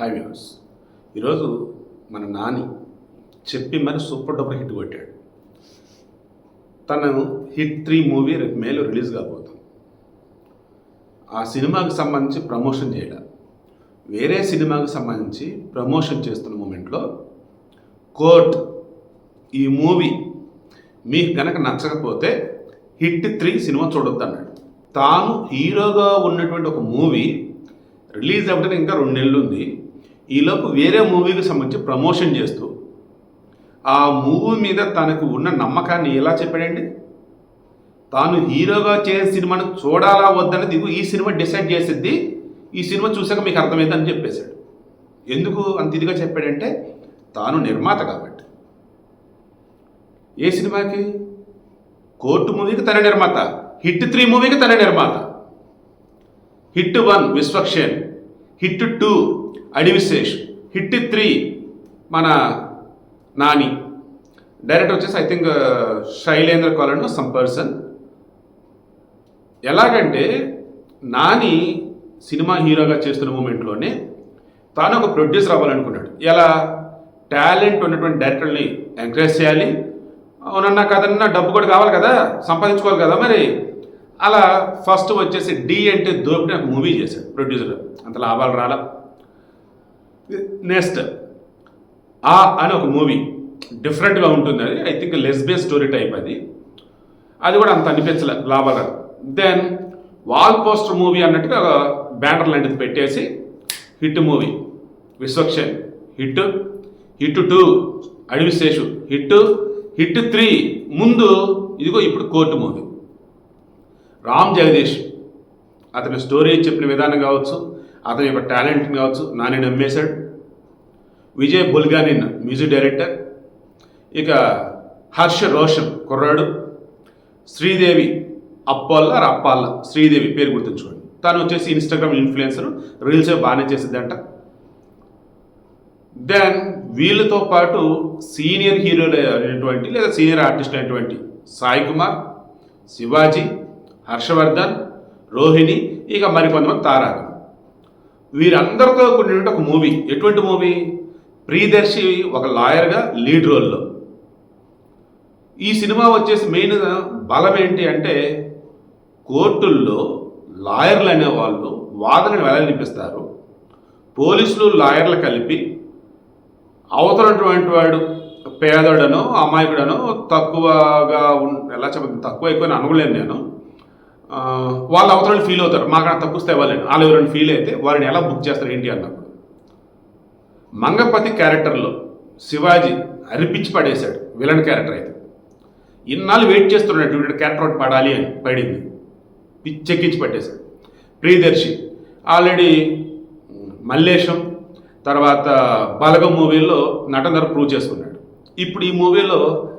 Hi viewers ఈరోజు మన నాని చెప్పి మరి సూపర్ డూపర్ హిట్ కొట్టాడు. తను హిట్ త్రీ మూవీ రేపు మేలో రిలీజ్ కాబోతుంది. ఆ సినిమాకి సంబంధించి ప్రమోషన్ చేయడం? వేరే సినిమాకి సంబంధించి ప్రమోషన్ చేస్తున్న మూమెంట్లో కోర్ట్ ఈ మూవీ మీకు కనుక నచ్చకపోతే హిట్ త్రీ సినిమా చూడొద్దు అన్నాడు. తాను హీరోగా ఉన్నటువంటి ఒక మూవీ రిలీజ్ అవ్వడానికి ఇంకా రెండు నెలలు ఉంది. ఈలోపు వేరే మూవీకి సంబంధించి ప్రమోషన్ చేస్తూ ఆ మూవీ మీద తనకు ఉన్న నమ్మకాన్ని ఎలా చెప్పాడండి? తాను హీరోగా చేసే సినిమాను చూడాలా వద్దనేది ఈ సినిమా డిసైడ్ చేసిద్ది ఈ సినిమా చూసాక మీకు అర్థమైందని చెప్పేశాడు. ఎందుకు అంత ఇదిగా చెప్పాడంటే తాను నిర్మాత కాబట్టి. ఏ సినిమాకి? కోర్టు మూవీకి తన నిర్మాత హిట్ త్రీ మూవీకి తన నిర్మాత. Hit one Vishwaksen hit two Adivi Sesh hit three మన నాని. డైరెక్టర్ వచ్చేసి I think Shailendra Kalan some person ఎలాగంటే నాని సినిమా హీరోగా చేస్తున్న మూమెంట్లోనే తాను ఒక ప్రొడ్యూసర్ అవ్వాలనుకున్నాడు. ఎలా? టాలెంట్ ఉన్నటువంటి డైరెక్టర్ని ఎంకరేజ్ చేయాలి. అవునన్నా కదన్నా డబ్బు కూడా కావాలి కదా సంపాదించుకోవాలి కదా మరి. అలా ఫస్ట్ వచ్చేసి డి అంటే దోపిడి ఒక మూవీ చేశాడు ప్రొడ్యూసర్ అంత లాభాలు రాలా. నెక్స్ట్ ఆ అని ఒక మూవీ డిఫరెంట్గా ఉంటుంది అది. I think lesbian story type అది. అది కూడా అంత అనిపించలే లాభాలు. దెన్ వాల్ పోస్టర్ మూవీ అన్నట్టుగా బ్యానర్ లాంటిది పెట్టేసి hit movie Vishwaksen hit hit two Adivi Sesh hit hit three ముందు ఇదిగో ఇప్పుడు కోర్టు మూవీ రామ్ జగదీష్. అతని స్టోరీ చెప్పిన విధానం కావచ్చు. అతని యొక్క టాలెంట్ని కావచ్చు Nani నమ్మేశాడు. Vijay Bulganin music director. ఇక హర్ష రోషన్ కుర్రాడు. శ్రీదేవి అప్పాల్ల అప్పాల్ల శ్రీదేవి పేరు గుర్తుంచుకోండి. తను వచ్చేసి ఇన్స్టాగ్రామ్ ఇన్ఫ్లుయెన్సర్ రీల్స్ బాగానే చేసిద్దంట. దెన్ వీళ్ళతో పాటు సీనియర్ హీరోలు అయినటువంటి లేదా సీనియర్ ఆర్టిస్ట్ అయినటువంటి సాయి కుమార్ శివాజీ హర్షవర్ధన్ రోహిణి ఇక మరికొంతమంది తారాగం వీరందరితో కూడినటువంటి ఒక మూవీ. ఎటువంటి మూవీ? ప్రియదర్శి ఒక లాయర్గా లీడ్ రోల్లో. ఈ సినిమా వచ్చేసి మెయిన్ బలం ఏంటి అంటే కోర్టుల్లో లాయర్లు అనేవాళ్ళు వాదనను వెళ్ళనిపిస్తారు పోలీసులు లాయర్లు కలిపి అవతలటువంటి వాడు పేదడనో అమాయకుడనో తక్కువగా ఎలా చెప్పదు తక్కువ ఎక్కువ అనగలేను నేను. వాళ్ళు అవతల ఫీల్ అవుతారు. మాకు తక్కువ వస్తే వాళ్ళని వాళ్ళు ఎవరైనా ఫీల్ అయితే వారిని ఎలా బుక్ చేస్తారు ఏంటి అన్నప్పుడు. మంగపతి క్యారెక్టర్లో శివాజీ అరిపించి పడేశాడు. విలన్ క్యారెక్టర్ అయితే. ఇన్నాళ్ళు వెయిట్ చేస్తున్నాడు. వీడి క్యారెక్టర్ ఒకటి పడాలి అని పడింది. పిచ్చెక్కించి పట్టేశాడు. ప్రియదర్శి ఆల్రెడీ మల్లేశం తర్వాత బలగం మూవీలో నటన ప్రూవ్ చేసుకున్నాడు. ఇప్పుడు ఈ మూవీలో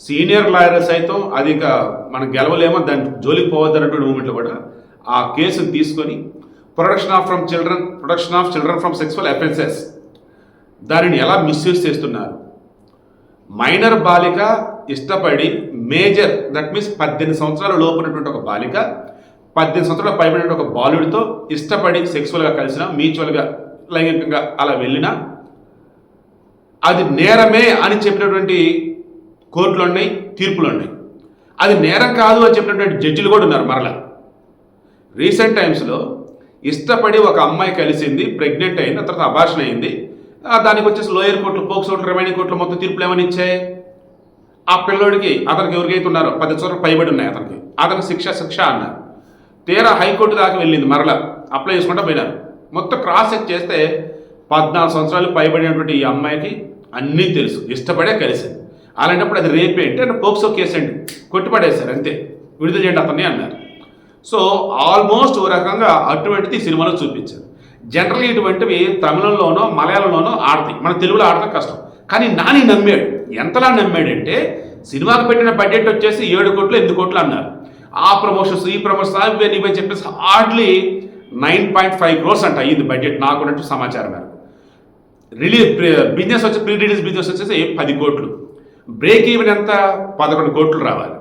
సీనియర్ లాయర్ సైతం అది ఇక మనం గెలవలేమో దాని జోలికి పోవద్దు అన్నటువంటి మూమెంట్లో కూడా ఆ కేసును తీసుకొని production of from children production of children from sexual offences దానిని ఎలా మిస్యూజ్ చేస్తున్నారు? మైనర్ బాలిక ఇష్టపడి మేజర్ దట్ మీన్స్ పద్దెనిమిది సంవత్సరాల లోపు ఉన్నటువంటి ఒక బాలిక పద్దెనిమిది సంవత్సరాల పైబడిన ఒక బాలుడితో ఇష్టపడి సెక్సువల్గా కలిసిన మ్యూచువల్గా లైంగికంగా అలా వెళ్ళినా అది నేరమే అని చెప్పినటువంటి కోర్టులు ఉన్నాయి తీర్పులు ఉన్నాయి. అది నేరం కాదు అని చెప్పినటువంటి జడ్జిలు కూడా ఉన్నారు మరలా. రీసెంట్ టైమ్స్లో ఇష్టపడి ఒక అమ్మాయి కలిసింది ప్రెగ్నెంట్ అయింది ఆ తర్వాత అభాషణ అయింది. దానికి వచ్చేసి లోయర్ కోర్టులు పోక్సో కోర్టులు రిమైనింగ్ కోర్టులు మొత్తం తీర్పులు ఏమని ఇచ్చాయి? ఆ పిల్లోడికి అతనికి ఎవరికైతే ఉన్నారో పది సంవత్సరాలు పైబడి ఉన్నాయి అతనికి. అతనికి శిక్ష శిక్ష అన్నారు. తీరా హైకోర్టు దాకా వెళ్ళింది మరలా. అప్లై చేసుకుంటా పోయినారు. మొత్తం క్రాస్ చెక్ చేస్తే పద్నాలుగు సంవత్సరాలు పైబడినటువంటి ఈ అమ్మాయికి అన్నీ తెలుసు. ఇష్టపడే కలిసింది. అలాంటప్పుడు అది రేపే అంటే పోక్సో కేసు అండి. కొట్టిపడేశారు అంతే. విడుదల చేయండి అతన్ని అన్నారు. సో ఆల్మోస్ట్ ఓ రకంగా అటువంటిది సినిమాలో చూపించారు. జనరల్గా ఇటువంటివి తమిళంలోనో మలయాళంలోనో ఆడతాయి. మన తెలుగులో ఆడటం కష్టం. కానీ నాని నమ్మాడు. ఎంతలా నమ్మాడంటే సినిమాకు పెట్టిన బడ్జెట్ వచ్చేసి ఏడు కోట్లు ఎనిమిది కోట్లు అన్నారు. ఆ ప్రమోషన్స్ ఈ ప్రమోషన్స్ అవి ఇవి చెప్పేసి hardly nine point five crores అంట అయ్యింది బడ్జెట్ నాకున్నట్టు సమాచారం మేరకు. రిలీజ్ బిజినెస్ వచ్చి ప్రీ రిలీజ్ బిజినెస్ వచ్చేసి పది కోట్లు. బ్రేక్ ఈవెన్ ఎంత? పదకొండు కోట్లు రావాలి.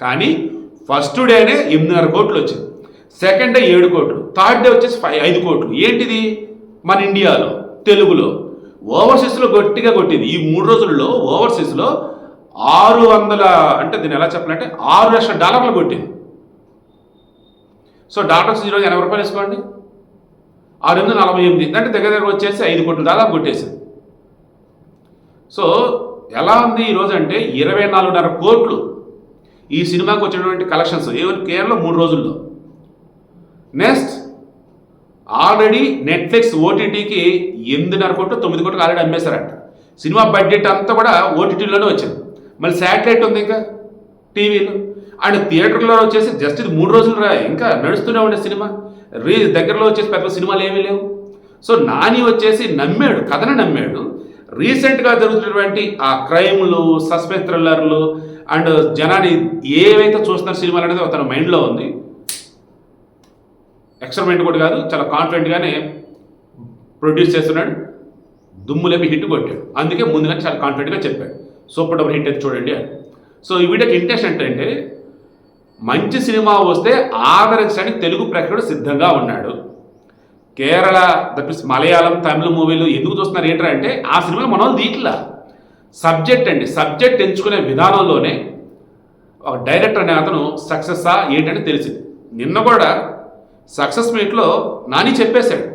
కానీ ఫస్ట్ డేనే ఎనిమిదిన్నర కోట్లు వచ్చింది. సెకండ్ డే ఏడు కోట్లు. థర్డ్ డే వచ్చేసి ఫైవ్ ఐదు కోట్లు. ఏంటిది? మన ఇండియాలో తెలుగులో. ఓవర్సీస్లో గట్టిగా కొట్టింది. ఈ మూడు రోజుల్లో ఓవర్సీస్లో ఆరు వందల అంటే దీన్ని ఎలా చెప్పాలంటే ఆరు లక్షల డాలర్లు కొట్టింది. సో డాలర్స్ ఈరోజు ఎనభై రూపాయలు వేసుకోండి. ఆరు వందల నలభై ఎనిమిది. అంటే దగ్గర దగ్గర వచ్చేసి ఐదు కోట్ల దాదాపు కొట్టేసింది. సో ఎలా ఉంది ఈరోజు అంటే ఇరవై నాలుగున్నర కోట్లు ఈ సినిమాకి వచ్చినటువంటి కలెక్షన్స్. కేవలం మూడు రోజుల్లో. నెక్స్ట్ ఆల్రెడీ నెట్ఫ్లిక్స్ ఓటీటీకి ఎనిమిదిన్నర కోట్లు తొమ్మిది కోట్లు ఆల్రెడీ అమ్మేశారంట. సినిమా బడ్జెట్ అంతా కూడా ఓటీటీలోనే వచ్చింది. మళ్ళీ శాటిలైట్ ఉంది ఇంకా టీవీలో. అండ్ థియేటర్లో వచ్చేసి జస్ట్ ఇది మూడు రోజులు రా ఇంకా నడుస్తూనే ఉండే సినిమా. రీ దగ్గరలో వచ్చేసి పెద్ద సినిమాలు ఏమీ లేవు. సో నాని వచ్చేసి నమ్మాడు కథను నమ్మాడు. రీసెంట్గా జరుగుతున్నటువంటి ఆ క్రైమ్లు సస్పెన్స్ థ్రిల్లర్లు అండ్ జనాన్ని ఏవైతే చూస్తున్న సినిమాలు అనేది అతని మైండ్లో ఉంది. ఎక్స్పెరిమెంట్ కూడా కాదు చాలా కాన్ఫిడెంట్గానే ప్రొడ్యూస్ చేస్తున్నాడు. దుమ్ములేపి హిట్ కొట్టాడు. అందుకే ముందుగానే చాలా కాన్ఫిడెంట్గా చెప్పాడు. సూపర్ డబుల్ హిట్ అయితే చూడండి అని. సో ఈ వీడియోకి ఇంట్రెస్ట్ ఏంటంటే మంచి సినిమా వస్తే ఆదరించడానికి తెలుగు ప్రేక్షకుడు సిద్ధంగా ఉన్నాడు. కేరళ దట్ మీన్స్ మలయాళం తమిళ మూవీలు ఎందుకు చూస్తున్నారు ఏంటంటే అంటే ఆ సినిమా మన వాళ్ళు దీట్లా సబ్జెక్ట్ అండి సబ్జెక్ట్ ఎంచుకునే విధానంలోనే ఒక డైరెక్టర్ అనే అతను సక్సెస్సా ఏంటంటే తెలిసింది. నిన్న కూడా సక్సెస్ మీట్లో నాని చెప్పేశాడు.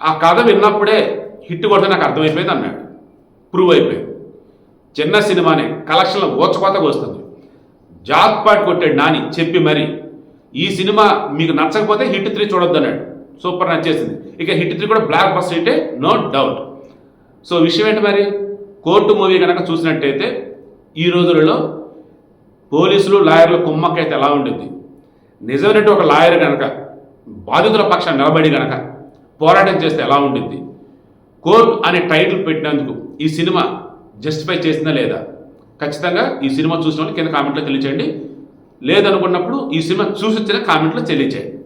ఆ కథ విన్నప్పుడే హిట్ కొడితే నాకు అర్థమైపోయింది అన్నాడు. ప్రూవ్ అయిపోయింది. చిన్న సినిమానే కలెక్షన్లో ఓచకోతగా వస్తుంది జాక్పాట్ కొట్టాడు నాని చెప్పి మరి. ఈ సినిమా మీకు నచ్చకపోతే హిట్ త్రీ చూడొద్దు అన్నాడు సూపర్ నచ్చేసింది. ఇక హిట్ త్రీ కూడా బ్లాక్ బస్ హిటే నో డౌట్ సో విషయం ఏంటి మరి? కోర్టు మూవీ కనుక చూసినట్టయితే ఈ రోజులలో పోలీసులు లాయర్లు కుమ్మక్కైతే ఎలా ఉంటుంది నిజమైనట్టు ఒక లాయర్ కనుక బాధితుల పక్షం నిలబడి కనుక పోరాటం చేస్తే ఎలా ఉంటుంది కోర్టు అనే టైటిల్ పెట్టినందుకు ఈ సినిమా జస్టిఫై చేసిందా లేదా? ఖచ్చితంగా ఈ సినిమా చూసిన వాళ్ళు కింద కామెంట్లో తెలియచేయండి. లేదనుకున్నప్పుడు ఈ సినిమా చూసి వచ్చిన కామెంట్లో తెలియచేయండి.